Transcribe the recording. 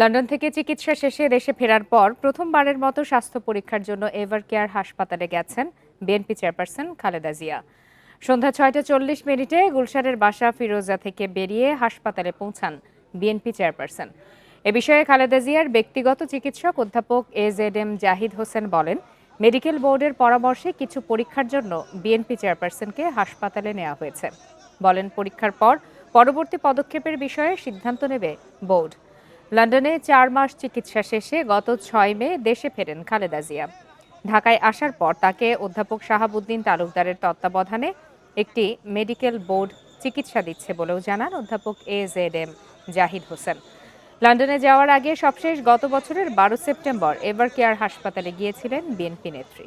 London থেকে চিকিৎসা শেষে দেশে ফেরার পর প্রথমবারের মতো স্বাস্থ্য পরীক্ষার জন্য এভার কেয়ার হাসপাতালে গেছেন বিএনপি চেয়ারপারসন খালেদা জিয়া। সন্ধ্যা ছয়টা চল্লিশ মিনিটে গুলশানের বাসা ফিরোজা থেকে বেরিয়ে হাসপাতালে পৌঁছান বিএনপি চেয়ারপারসন। এ বিষয়ে খালেদা জিয়ার ব্যক্তিগত চিকিৎসক অধ্যাপক A Z M Zahid Hossain বলেন, মেডিকেল বোর্ডের পরামর্শে কিছু পরীক্ষার জন্য বিএনপি চেয়ারপারসনকে হাসপাতালে নেওয়া হয়েছে। বলেন, পরীক্ষার পর পরবর্তী পদক্ষেপের বিষয়ে সিদ্ধান্ত নেবে বোর্ড। লন্ডনে চার মাস চিকিৎসা শেষে গত ছয় মে দেশে ফেরেন খালেদা জিয়া। ঢাকায় আসার পর তাকে অধ্যাপক শাহাবুদ্দিন তালুকদারের তত্ত্বাবধানে একটি মেডিকেল বোর্ড চিকিৎসা দিচ্ছে বলেও জানান অধ্যাপক A Z M Zahid Hossain. লন্ডনে যাওয়ার আগে সবশেষ গত বছরের বারো সেপ্টেম্বর এভার কেয়ার হাসপাতালে গিয়েছিলেন বিএনপি নেত্রী।